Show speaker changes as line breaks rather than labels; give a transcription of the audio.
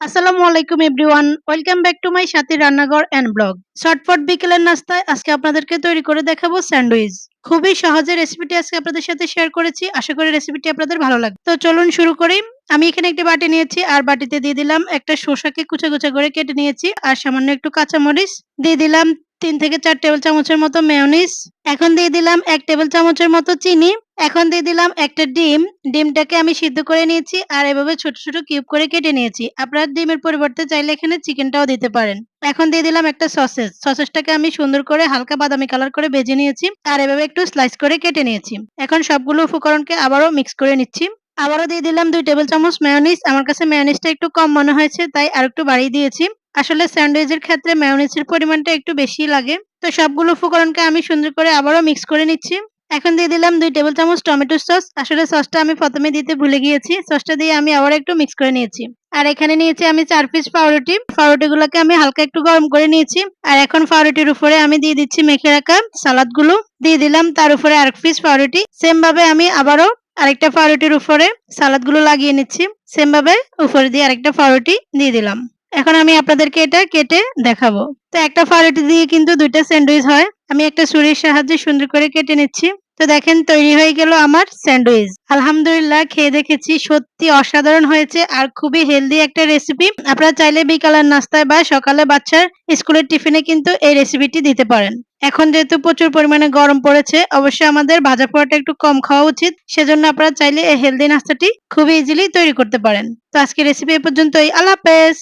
আসসালামু আলাইকুম everyone. Welcome back to my Sathi Rannaghor and blog. শর্টফট বিকেলের নাস্তায় আজকে আপনাদেরকে তৈরি করে দেখাবো স্যান্ডউইচ। খুবই সহজে রেসিপিটি আজকে আপনাদের সাথে শেয়ার করেছি। আশা করি রেসিপিটি আপনাদের ভালো লাগবে তো চলুন শুরু করি। আমি এখানে একটি বাটি নিয়েছি, আর বাটিতে দিয়ে দিলাম একটা শসাকে কুচা কুচা করে কেটে নিয়েছি, আর সামান্য একটু কাঁচামরিচ দিয়ে দিলাম তিন থেকে চার টেবিল চামচের মতো মেয়নিস এখন দিয়ে দিলাম এক টেবিল চামচের মতো চিনি, এখন দিয়ে দিলাম একটা ডিম। ডিমটাকে আমি সিদ্ধ করে নিয়েছি আর এভাবে ছোট ছোট কিউব করে কেটে নিয়েছি। আপনারা ডিমের পরিবর্তে চাইলে এখানে চিকেনটাও দিতে পারেন। এখন দিয়ে দিলাম একটা সসেস সসেসটাকে আমি সুন্দর করে হালকা বাদামি কালার করে ভেজে নিয়েছি আর এভাবে একটু স্লাইস করে কেটে নিয়েছি। এখন সবগুলো উপকরণকে আবারও মিক্স করে নিচ্ছি। আবারও দিয়ে দিলাম দুই টেবিল চামচ মেয়নিস আমার কাছে মেয়নিসটা একটু কম মনে হয়েছে, তাই আর একটু বাড়িয়ে দিয়েছি। আসলে স্যান্ডউইচের ক্ষেত্রে মেয়নিসের পরিমাণটা একটু বেশি লাগে। তো সবগুলো উপকরণকে আমি সুন্দর করে আবারও মিক্স করে নিচ্ছি। এখন দিয়ে দিলাম দুই টেবিল চামচ টমেটো সস আসলে সসটা আমি প্রথমে দিতে ভুলে গিয়েছি। সসটা দিয়ে আমি আবার একটু মিক্স করে নিয়েছি। আর এখানে নিয়েছি আমি চার পিস পাউরুটি। পাউরুটিগুলোকে আমি হালকা একটু গরম করে নিয়েছি। আর এখন পাউরুটির উপরে আমি দিয়ে দিচ্ছি মেখে রাখা সালাদগুলো দিয়ে দিলাম তার উপরে আরেক পিস পাউরুটি। সেম ভাবে আমি আবারও আরেকটা পাউরুটির উপরে সালাদগুলো লাগিয়ে নিচ্ছি। সেম ভাবে উপরে দিয়ে আরেকটা পাউরুটি দিয়ে দিলাম। এখন আমি আপনাদেরকে এটা কেটে দেখাবো। তো একটা পাউরুটি দিয়ে কিন্তু দুইটা স্যান্ডউইচ হয়। আমি একটা ছুরির সাহায্যে সুন্দর করে কেটে নিচ্ছি। তো দেখেন, তৈরি হয়ে গেল আমার স্যান্ডউইচ। আলহামদুলিল্লাহ, খেয়ে দেখেছি। সত্যি অসাধারণ হয়েছে আর খুবই হেলদি একটা রেসিপি। আপনারা চাইলে বিকালের নাস্তায় বা সকালে বাচ্চার স্কুলের টিফিনে কিন্তু এই রেসিপিটি দিতে পারেন। এখন যেহেতু প্রচুর পরিমাণে গরম পড়েছে, অবশ্যই আমাদের ভাজা পোড়াটা একটু কম খাওয়া উচিত। সেজন্য আপনারা চাইলে এই হেলদি নাস্তাটি খুবই ইজিলি তৈরি করতে পারেন। তো আজকে রেসিপি এ পর্যন্তই। আল্লাহ হাফেজ!